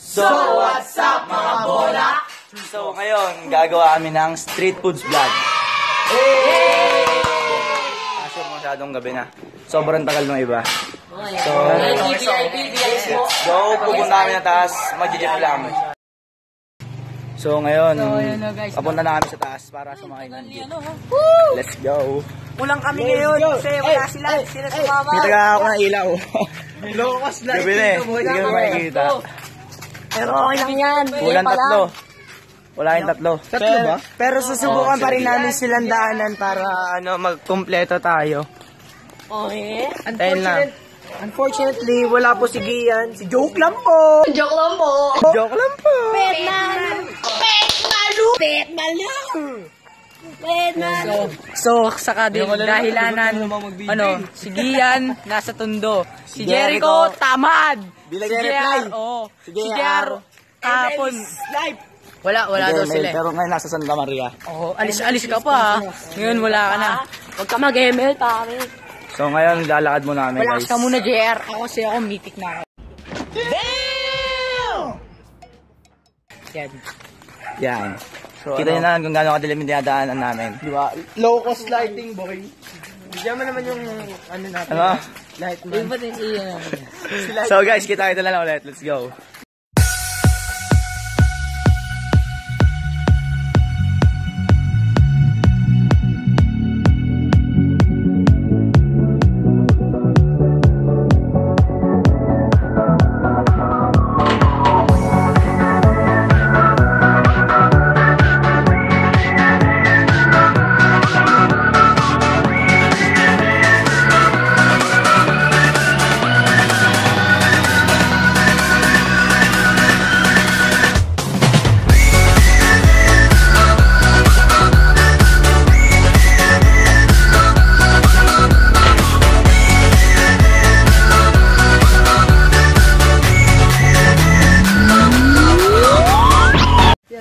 So, what's up mga bola? So, ngayon, gagawa kami ng street foods vlog. Kaso masyadong gabi na. Sobrang tagal ng iba. So, so pupunta kami na taas, mag-jeep lang. So, ngayon, papunta na kami sa taas para sumakay ng jeep. Let's go. Kulang kami ngayon kasi wala sila. Sila sumama. May taga ako ng ilaw. Gabi na eh. Hindi ko makikita. Pero okay lang yan. Kulang tatlo. Wala yung tatlo. Tatlo ba? Pero susubukan pa rin namin silang daanan para ano magkumpleto tayo. Okay. Dahil na. Unfortunately, wala po si Gian. Si Joke lang po. Joke lang po. Joke lang po. Petman. Petmalu. Petmalu. Petman. So, sa kadil, dahilanan, ano, si Gian, nasa tundo. Si Jericho, tamad. Bilang si reply. JR, oo. Si JR, kahapon. Wala, wala daw sila. eh. Pero ngayon nasa Santa Maria. Oo, alis-alis ka pa. ah. Ngayon, wala ka na. Huwag ka mag-ML pa kami. So ngayon, lalakad muna kami Wala guys. ka muna, JR. Ako kasi ako, mythic na ako. Yan. Yan. Kita nyo na kung gaano kadilim yung dinadaanan namin. Di ba? Low cost lighting, boy. Bigyan mo naman yung ano natin. Ano? Light man. Iba din iyan. So guys, kita kita na lang ulit. Let's go.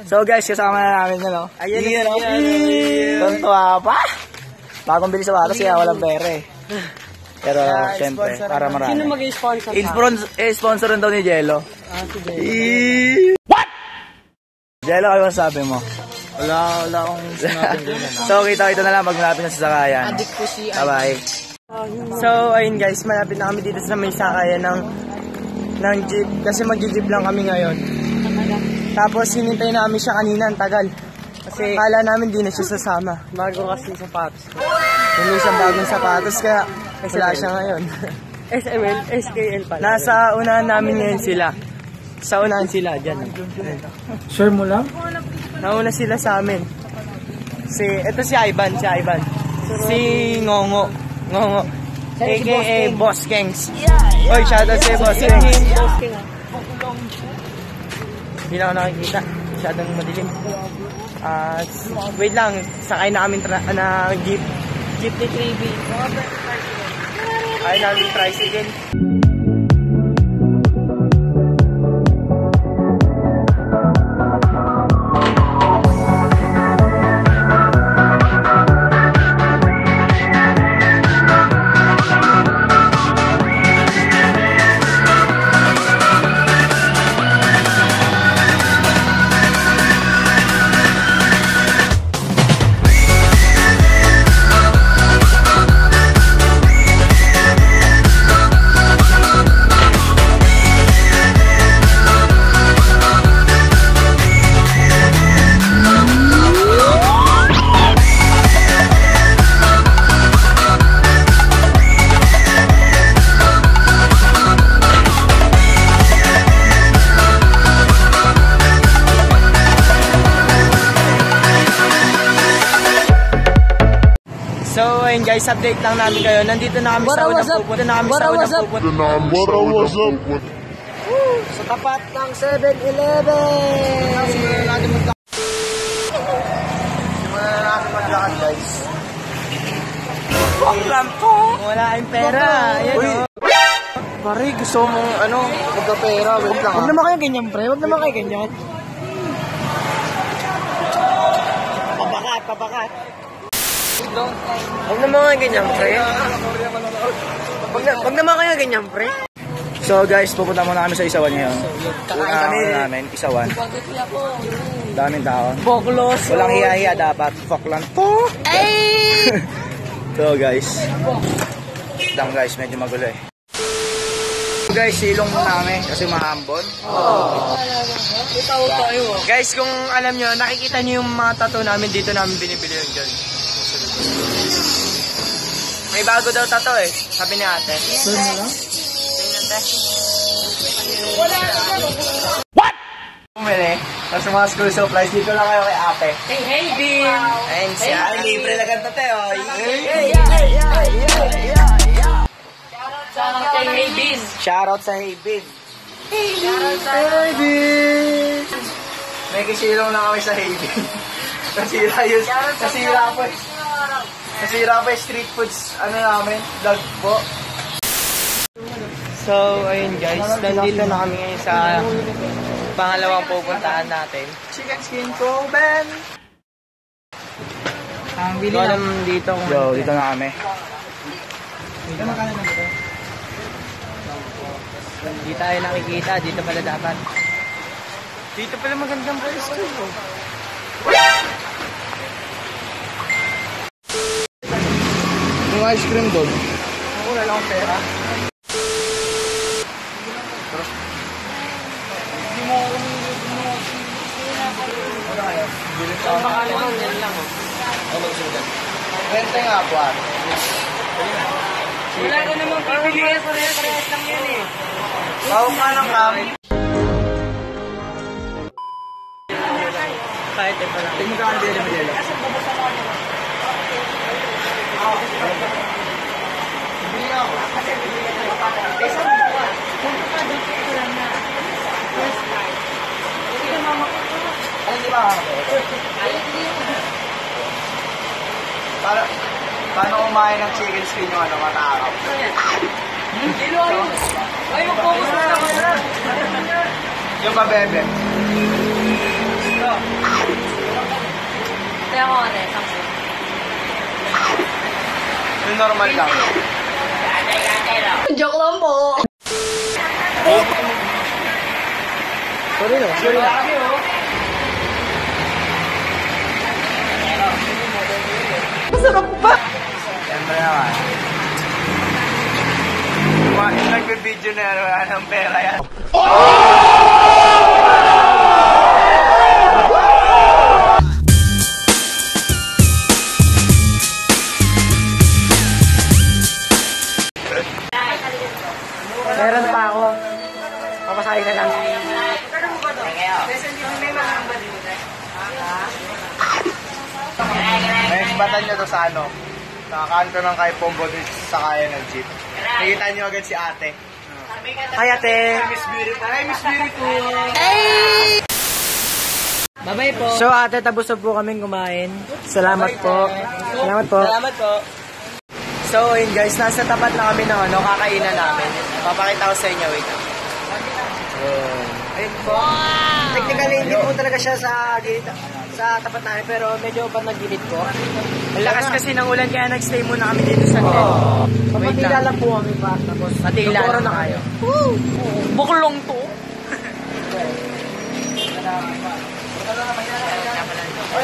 So guys, kasama na namin yun, no? Ayan Yun, na no? yan. Tontuwa pa. Bagong bili sa bata siya, walang pera eh. Pero, syempre, sponsor para marami. Sino mag-sponsor sponsor, eh, sponsor rin daw ni Jello. Ah, si JR. What? Jello, ano masabi mo? Wala, wala akong sinabing ganyan. So, kita-kita na lang pag malapit na sa sakayan. Adik ko si... Bye-bye. So, ayun guys, malapit na kami dito sa may sakayan ng ng jeep kasi mag-jeep lang kami ngayon. Tapos hinintay namin siya kanina, ang tagal. Kasi kala namin di na siya sasama. Bago kasi sapatos ko. Yung isang bagong sapatos kaya wala siya ngayon. SML, SKL pala. Nasa unahan namin ngayon sila. Sa unahan sila, dyan. Sure mo lang? Nauna sila sa amin. Si, ito si Ivan, si Ivan. Si Ngongo. Ngongo. AKA Boss Kengs. Oy, shoutout si Boss Kengs. Hindi na ako nakikita. Masyadong madilim. Ah, wait lang. Sakay na kami na jeep. Jeep ni 3B. Ay namin tricycle. So, ayun guys, update lang namin kayo. Nandito na kami sa unang pupunta. na kami sa unang pupunta. Up, what's up? Sa tapat ng 7-Eleven! Simulan na natin maglakad. Simulan na natin maglakad, guys. Wag lang po! Wala kayong pera. Ayan, Uy. oh. Pare, gusto mong ano, magka-pera. Wait lang Huwag naman kayo ganyan, pre. Huwag naman kayo ganyan. Pabakat, pabakat. Huwag naman kayo ganyan, pre. Huwag, na, huwag naman kayo ganyan, pre. So guys, pupunta muna kami sa isawan ngayon. Kakain kami. namin, isawan. Daming tao. Boklos. Walang hiya-hiya dapat. Fuck lang to. so guys. Lang guys, medyo magulo eh. So guys, silong muna kami kasi mahambon. Guys, kung alam nyo, nakikita nyo yung mga tattoo namin dito namin binibili yun dyan. May bago daw tattoo eh, sabi ni ate. Tingnan te. Bumili. Tapos mga school supplies, dito lang kayo kay ate. Hey, hey, Bin! Ayun siya. Ay, libre na ganito te, oh. Shoutout kay Hey, Bin! Shoutout sa Haybin. May kisilong na kami sa Haven. Nasira yun. Nasira pa. Nasira pa yung street foods, ano namin, vlog po. So, ayun guys, nandito na kami ngayon sa pangalawang pupuntahan natin. Chicken skin ko, Ben! Ang bili alam dito kung Yo, dito na kami. Hindi tayo nakikita, dito pala dapat. Dito pala magandang price ko. Ice cream doon. Wala lang akong pera. Rente nga po ah. Wala ka namang pipili. Parehas lang yan eh. Bawang ka ng kami. Kahit ito lang. Tingnan ka ang dili mo dili. Ay, hindi ba ako? Para, paano kumain ng chicken skin yung ano, matakap? Ay, mag-focus na naman na. Yung kabebe. Kaya ko ano eh, sampo. Yung normal lang. Joke lang po. Sorry no, sorry na. Siyempre naman. Ma- Yung nagbe-video na yan, wala ng pera yan. Meron to sa ano? Sa kanto ng kay Pombo din sa kaya ng jeep. Nakita nyo agad si ate. Hi ate! Miss Beautiful. Hi, Miss Beautiful! Bye-bye po. So ate, tapos na po kaming kumain. Salamat po. Salamat po. Salamat po. So ayun guys, nasa tapat na kami ng ano, kakainan namin. Papakita ko sa inyo, wait. Ayun po. Technically, hindi po talaga siya sa gilid, sa tapat namin, pero medyo pa nagilid po. Ang lakas kasi ng ulan kaya nagstay muna kami dito sa tent. Wait Kapatila lang. po kami pa, tapos Patila lang na kayo. Buklong to.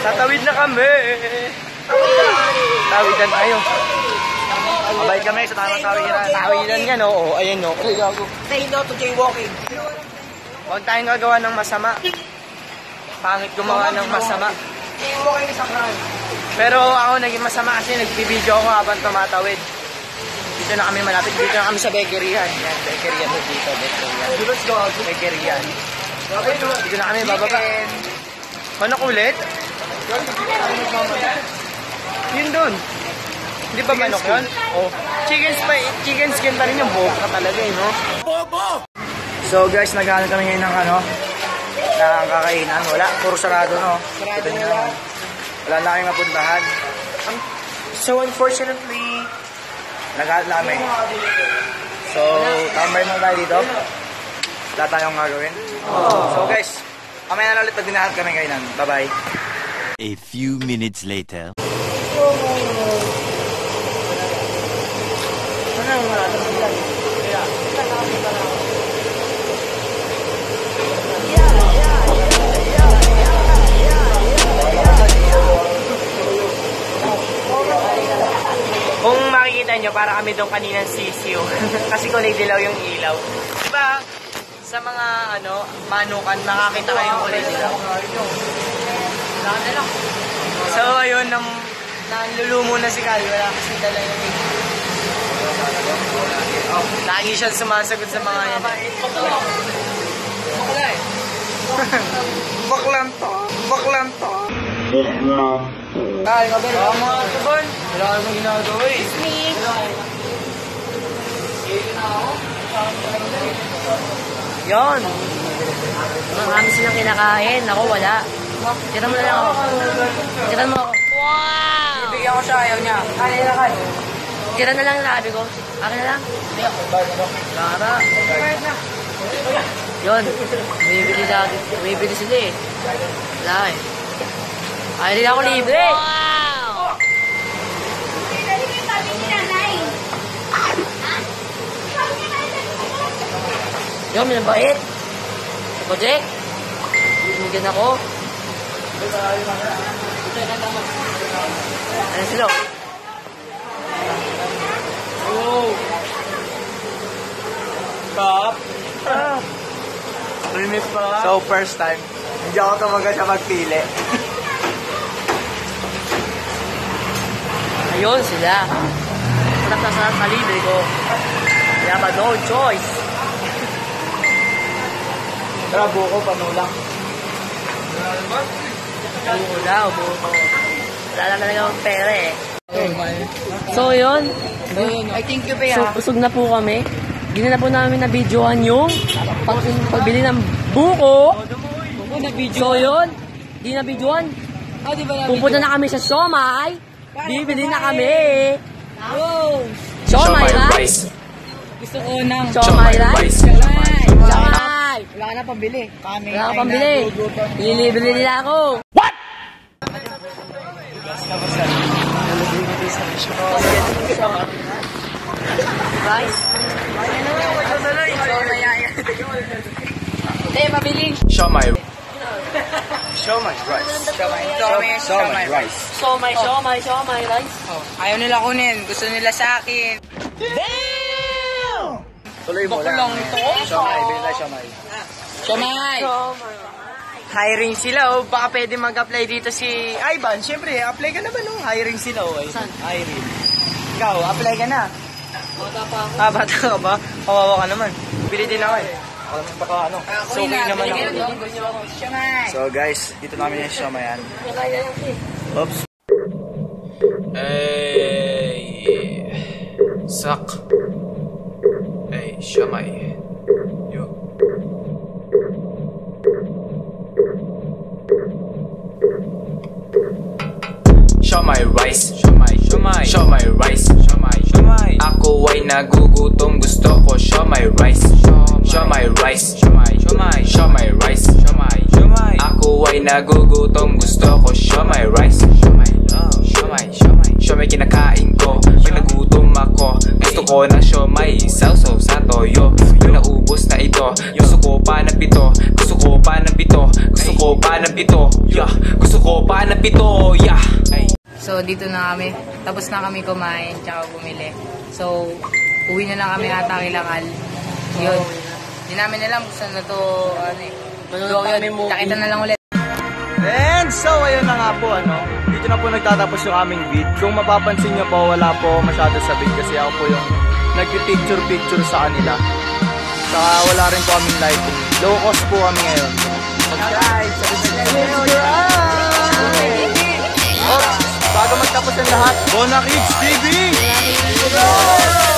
Tatawid na kami! Tawidan tayo. Mabait kami sa tamang tawidan. Tawidan yan, oo. Ayan, no. Say no to jaywalking. Huwag tayong gagawa ng masama. Pangit gumawa ng masama. Jaywalking is a crime. Pero ako naging masama kasi nagbibideo ako habang tumatawid. Dito na kami malapit. Dito na kami sa bakeryan. Yan, bakeryan mo dito. Bakeryan. Let's go. Bakeryan. Dito na kami bababa. Manok ulit? Yun dun. Hindi ba manok yun? Oh. Chicken, spa chicken skin pa rin yung buhok ka talaga eh, no? So guys, naghahanap kami ngayon ng ano, ng kakainan. Wala, puro sarado no. Sarado na. Wala na kayong mapuntahan. So unfortunately, Naghahanap na kami. So, tambay muna tayo dito. Wala tayong gagawin. So guys, mamaya na ulit pag dinahan kami kainan. Bye-bye. A few minutes later. Nyo, para kami doon kanina sisiyo. Kasi kulay dilaw yung ilaw. Diba, sa mga ano, manukan, makakita kayo yung kulay dilaw. So, ayun, nam, nanlulumo na si Kali. Wala kasi dala yung Lagi siya sumasagot sa mga yan. Baklan to. Baklan to. Kali ka ba? Oo, mga tubon. Wala ka mong ginagawa eh. Yon. Marami silang kinakain. Ako, wala. Tira mo na lang ako. Tira mo ako. Bibigyan ko siya, ayaw niya. Kali na kali. Tira na lang sabi ko. Akin na lang. Lara. Yon. Bumibili sa akin. Bumibili sila eh. Wala eh. Ay, hindi ako libre. Yon, may bait. Ako, Jack. Bumigyan ako. Ano sila? Pop. Remix pa. So, first time. Hindi ako tumaga siya magpili. Ayun sila. Sarap na sarap na libre ko. Kaya ba, no choice. Tara, buko, panulang. Buko daw, buko. Wala lang talaga akong pera eh. So yun, I think you so, usog na po kami. Hindi na po namin na-videohan yung pag pagbili ng buko. So yun, di na-videohan. Oh, di ba Pupunta na kami sa Siomay. Bibili na kami. Siomay rice. Gusto ko ng... Siomay rice. Wala ka na pambili. Kami Wala ka pambili. Lilibre nila ako. Rice. Hindi, mabili. Shomai. Showman rice. Siomay. Showman rice. Siomay, siomay, siomay rice. Oh, ayaw nila kunin. Gusto nila sa akin. Tuloy mo lang. Bakulong ito. Shomai, bili tayo shomai. Siomay. Hiring sila, oh. Baka pwede mag-apply dito si Ivan. Siyempre, apply ka na ba nung hiring sila, oh? Ay, Saan? Hiring. Ikaw, apply ka na. Bata pa ako. Ah, bata ka ba? Kawawa ka naman. Bili din ako, eh. Naman baka, ano, suki naman ako. Siomay. So, guys, dito namin yung showmayan. Oops. Hey, suck. Hey, Shamai. Yo. Shamai rice. Shamai, Shamai. Shamai rice. Shamai, Shamai. Ako ay nagugutom gusto ko Shamai rice. Shamai rice. Shamai, Shamai. Shamai rice. Shamai, Shamai. Ako ay nagugutom gusto ko Shamai rice. Shamai, love. Shamai, Shamai. Shamai kinakain ko. Pag nagutom ako, gusto ko ng siomay. Sausaw sa toyo. Yung naubos na ito, gusto ko pa ng pito. Gusto ko pa ng pito. Gusto ko pa ng pito. Yeah. Gusto ko pa ng pito. Yeah. So, dito na kami. Tapos na kami kumain, tsaka bumili. So, uwi na lang kami ata kilakal. Yun. Hindi namin alam kung saan na to, ano eh. So, yun. Nakita na lang ulit. And so, ayun na nga po, ano, dito na po nagtatapos yung aming vid. Kung mapapansin nyo po, wala po masyado sa vid kasi ako po yung nagpipicture-picture sa kanila. Saka wala rin po kaming lighting. Low cost po kami ngayon. Guys, sabi sa Bago magtapos ang lahat, Bona Kids TV! Bona Kids